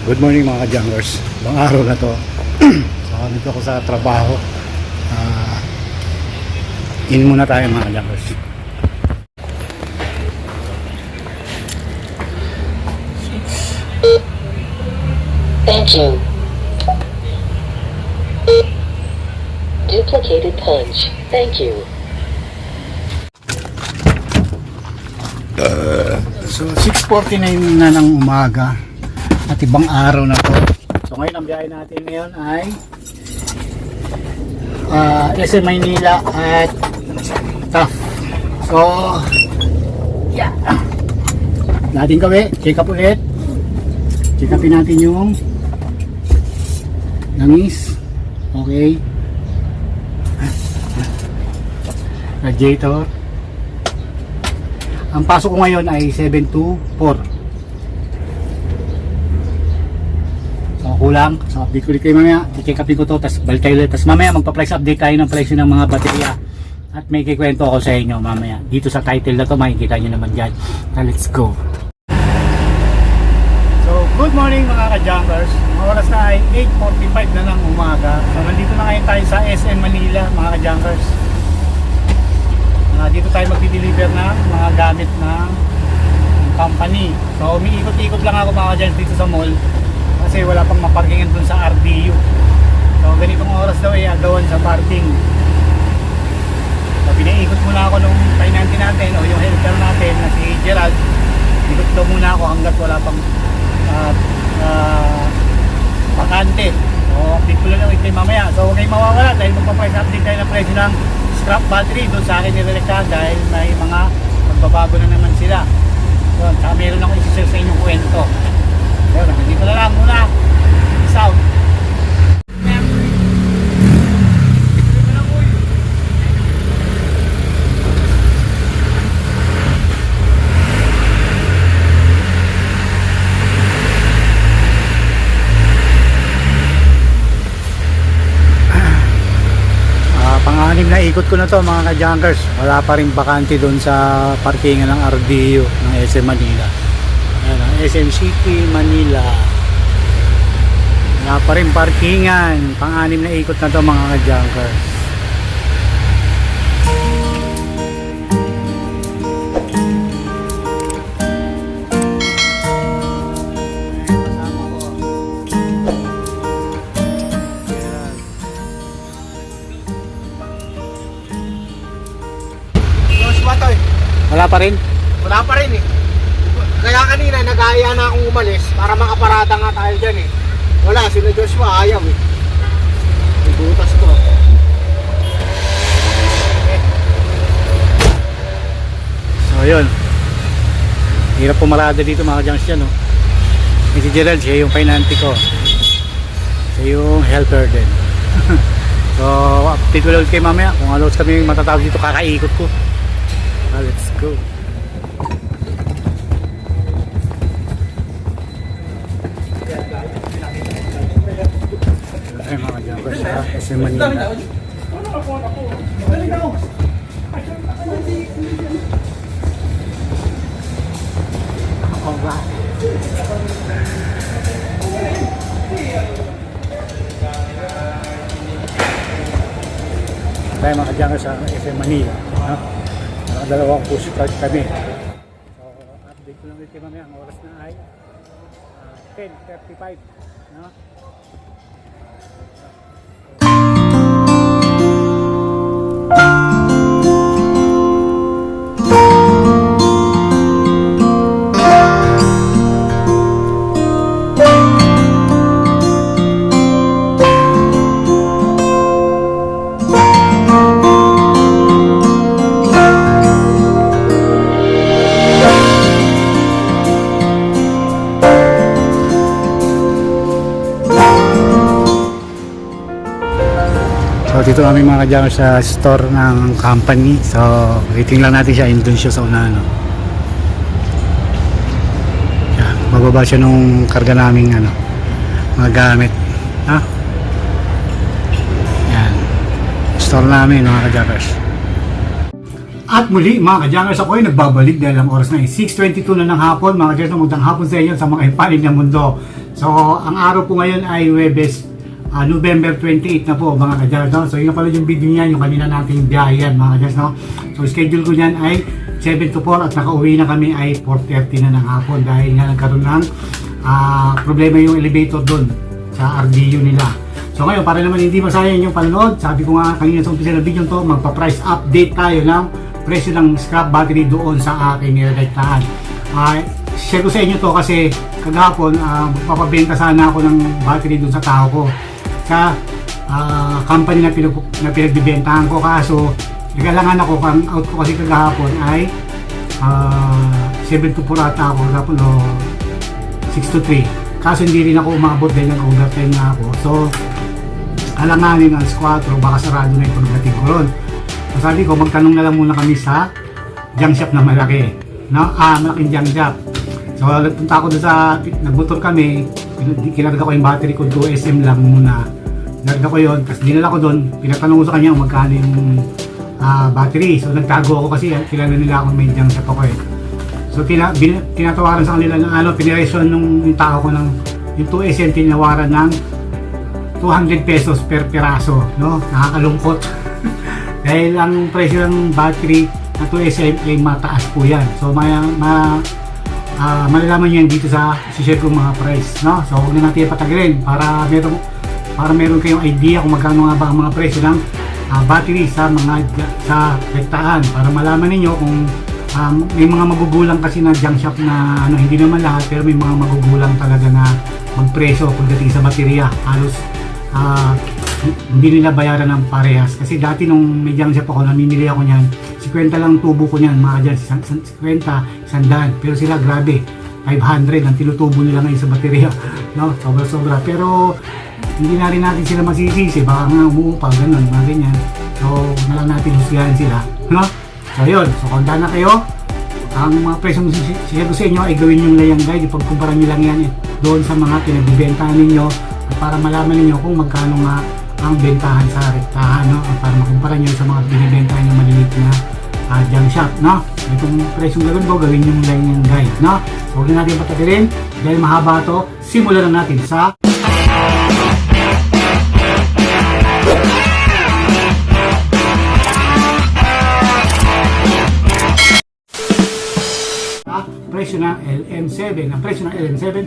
Good morning mga ka-junkers. Bang araw na to. so, dito ako sa trabaho. Ah, in muna tayo mga ka-junkers. Thank you. Duplicated punch. Thank you. So 6.49 na ng umaga at ibang araw na to. So ngayon ang biyahe natin ngayon ay uh, SM Maynila at TAF. So yeah. Natin kami, check up ulit. Check upin natin yung langis. Okay. Radiator. Ang pasok ko ngayon ay 7 to 4. So kulang. So update ko ulit kayo mamaya. I-check upin ko to. Tapos balik tayo ulit. Tapos mamaya magpa-price update tayo ng presyo ng mga baterya. At may kikwento ako sa inyo mamaya. Dito sa title na to makikita nyo naman dyan. Now let's go. So good morning mga ka-jumpers. Oras na ay 8.45 na ng umaga. So nandito na ngayon tayo sa SM Manila mga ka-jumpers. Ah, dito tayo magdi-deliver ng mga gamit ng company. So umiikot-ikot lang ako mga dyan dito sa mall kasi wala pang maparkingan dun sa RDU. So ganitong oras daw ay agawan sa parking. So pinaikot muna ako nung pinanti natin o yung helper natin na si Gerald. Ikot daw muna ako hanggat wala pang uh, uh, bakante. So update ko lang kayo mamaya. So huwag kayong mawawala dahil magpa-price update tayo ng presyo ng scrap battery doon sa akin nirerektahan dahil may mga magbabago na naman sila. Saka meron ako isi-share sa inyong kwento. Yun, hanggang dito na lang muna. Peace out. Ah, pang-anim na ikot ko na to mga ka-junkers. Wala pa rin bakante doon sa parkingan ng RDU ng SM Manila. Ayan, SM City, Manila. Wala pa rin parkingan. Pang-anim na ikot na to mga ka-junkers. Pa rin? Wala pa rin eh. Kaya kanina nag-aaya na akong umalis para makaparada nga tayo dyan eh. Wala, sila Joshua ayaw eh. May butas ko. So yun. Hirap pumarada dito mga junks dyan. Oh. May si Gerald, siya yung pinanti ko. Siya yung helper din. so update ko lang kayo mamaya kung ano kami matatawag dito kakaikot ko. Ah, let's go. Ay mga junkers sa SM Manila. Alright. Tayo mga kadyangers sa SM Manila. No? Nakadalawang push card kami. So, update ko lang ulit kayo mamaya. Ang oras na ay ah, 10.35. No? Dito kami mga kadyangers sa store ng company. So waiting lang natin siya. Indun siya sa unahan. No? Yan, bababa siya nung karga naming ano, mga gamit. Ha? Yan. Store namin mga kadyangers. At muli mga kadyangers ako ay nagbabalik dahil ang oras na ay 6.22 na ng hapon mga kadyangers magandang hapon sa inyo sa mga ipanig ng mundo. So ang araw po ngayon ay Webes ah, November 28 na po mga kadyangers. No? So yun pala yung video niyan, yung kanina nating biyahe yan mga kadyangers. No? So schedule ko niyan ay 7 to 4 at nakauwi na kami ay 4.30 na ng hapon dahil nga nagkaroon ng ah, problema yung elevator doon sa RDU nila. So ngayon, para naman hindi masayang yung panonood, sabi ko nga kanina sa umpisa ng video to, magpa-price update tayo ng presyo ng scrap battery doon sa aking nilalagtaan. Uh, share ko sa inyo to kasi kagapon, uh, magpapabenta sana ako ng battery doon sa tao ko. Sa ah, company na, pinag na pinagbibentahan ko. Kaso nagalangan ako kang out ko kasi kagahapon ay uh, 7 to 4 ata ako tapos no, 6 to 3 kaso hindi rin ako umabot dahil nag-overtime na ako. So alanganin ang squad baka sarado na yung pagdating ko ron. So sabi ko magtanong na lang muna kami sa junk shop na malaki. No? ah malaking junk shop. So nagpunta ako doon sa nagmotor kami kin- kinarga ko yung battery ko 2SM lang muna kinarga ko yun tapos dinala ko doon pinatanong ko sa kanya magkano yung ah, battery so nagtago ako kasi kilala nila akong junk shop ako eh So tina, bin, tinatawaran sa kanila ng ano, piniresyon nung yung tao ko ng yung 2SM tinawaran ng 200 pesos per piraso, no? Nakakalungkot. Dahil ang presyo ng battery na 2SM ay mataas po yan. So may ma, ah, malalaman niyo yan dito sa share kong mga price, no? So huwag na natin patagalin para meron para meron kayong idea kung magkano nga ba ang mga presyo ng ah, battery sa mga sa rektaan para malaman ninyo kung um, may mga magugulang kasi na junk shop na ano hindi naman lahat pero may mga magugulang talaga na magpresyo pagdating sa baterya. Halos ah, hindi nila bayaran ng parehas. Kasi dati nung may junk shop ako namimili ako niyan 50 lang tubo ko niyan mga dyan 50 sandaan. Pero sila grabe 500 ang tinutubo nila ngayon sa baterya no? Sobra sobra pero hindi na rin natin sila masisisi baka nga umuupa ganun mga ganyan so na lang natin husgahan sila no So yun, so kung na kayo, ang mga presyong share ko sa inyo ay gawin yung layang guide, ipagkumpara nyo lang yan eh, doon sa mga pinagbibentahan ninyo at para malaman ninyo kung magkano nga ang bentahan sa rektahan, no? At para makumpara nyo sa mga binibentahan yung maliliit na uh, junk shop, no? Itong presyong gawin ko, gawin yung layang guide, no? So huwag na natin patagalin, dahil mahaba to, simulan na natin sa presyo ng LM7. Ang presyo ng LM7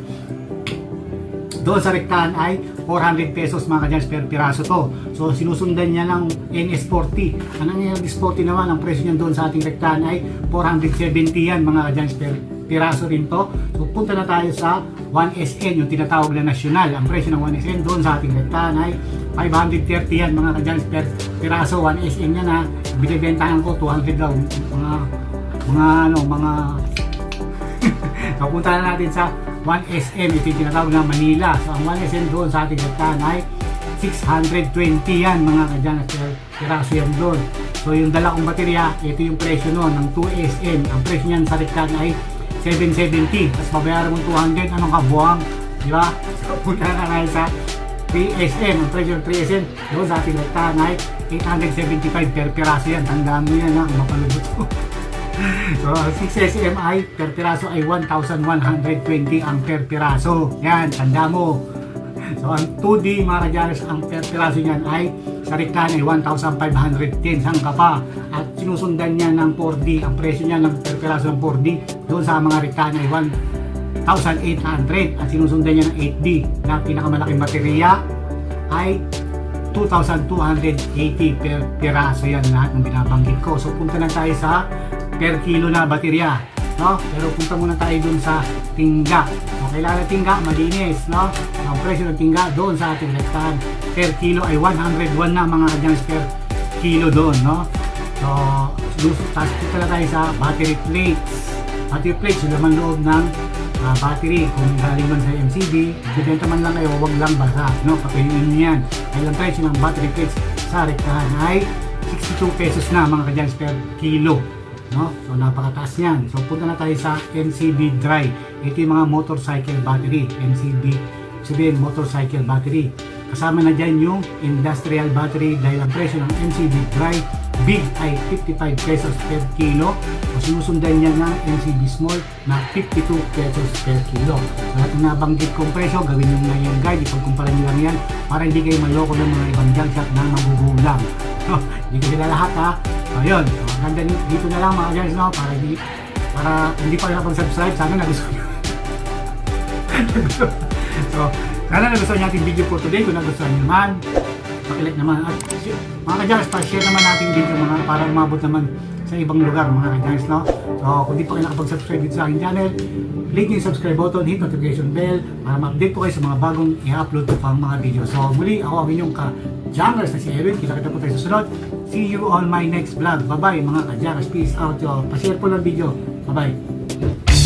doon sa rektahan ay 400 pesos mga kadyans per piraso to. So sinusundan niya ng NS40. Ang NS40 naman, ang presyo niya doon sa ating rektahan ay 470 yan mga kadyans per piraso rin to. So punta na tayo sa 1SN, yung tinatawag na nasyonal. Ang presyo ng 1SN doon sa ating rektahan ay 530 yan mga kadyans per piraso. 1SN yan ha. Binibentahan ko 200 daw. Mga mga ano, mga so punta na natin sa 1SM, ito yung tinatawag na Manila. So ang 1SM doon sa ating rektahan ay 620 yan mga kadyan at piraso yan doon. So yung dala kong baterya, ito yung presyo noon ng 2SM. Ang presyo niyan sa rektahan ay 770. Tapos babayaran mo 200, anong kabuang? Di ba? So punta na tayo sa 3SM. Ang presyo ng 3SM doon sa ating rektahan ay 875 per piraso yan. Tandaan mo yan ha, mapalubot ko. Ang 6SM ay per piraso ay 1,120 ang per piraso. Yan, tanda mo. So, ang 2D mga kadyanas, ang per piraso niyan ay sa rektahan ay 1,510. Saan ka pa? At sinusundan niya ng 4D. Ang presyo niya ng per piraso ng 4D doon sa mga rektahan ay 1,800. At sinusundan niya ng 8D na pinakamalaking baterya ay 2,280 per piraso yan lahat ng binabanggit ko. So punta na tayo sa per kilo na baterya. No? Pero punta muna tayo dun sa tingga. So, kailangan tingga, malinis. No? Ang presyo ng tingga doon sa ating rektahan per kilo ay 101 na mga kadyans per kilo doon. No? So, tapos punta na tayo sa battery plates. Battery plates, yung laman loob ng ah, battery. Kung galing man sa MCB, dibenta man lang kayo, wag lang basa. No? Papayuin nyo yan. Dahil ang presyo ng battery plates sa rektahan ay 62 pesos na mga kadyans per kilo. No? So napakataas niyan. So punta na tayo sa MCB Dry. Ito yung mga motorcycle battery. MCB sabihin motorcycle battery. Kasama na dyan yung industrial battery dahil ang presyo ng MCB dry big ay 55 pesos per kilo o sinusundan niya ng MCB small na 52 pesos per kilo. So lahat ng nabanggit kong presyo, gawin nyo na yung guide, ipagkumpara nyo lang yan para hindi kayo maloko ng mga ibang junk na magugulang. Hindi ko sila lahat ha. Yun, so, ang ganda ni- dito na lang mga guys no, para hindi para hindi pa nakapag-subscribe, sana nagustuhan nyo. so, sana nagustuhan niyo ating video for today. Kung nagustuhan niyo naman, pakilike naman. At mga kadyas, pa-share naman natin video mga para umabot naman sa ibang lugar mga kadyas, no? So, kung di pa kayo nakapag-subscribe dito sa aking channel, click yung subscribe button, hit notification bell para ma-update po kayo sa mga bagong i-upload ko pang mga video. So, muli, ako ang inyong ka-jangers na si Erwin. Kita-kita po tayo sa sunod. See you on my next vlog. Bye-bye mga ka-jangers. Peace out. So, pa-share po ng video. Bye-bye.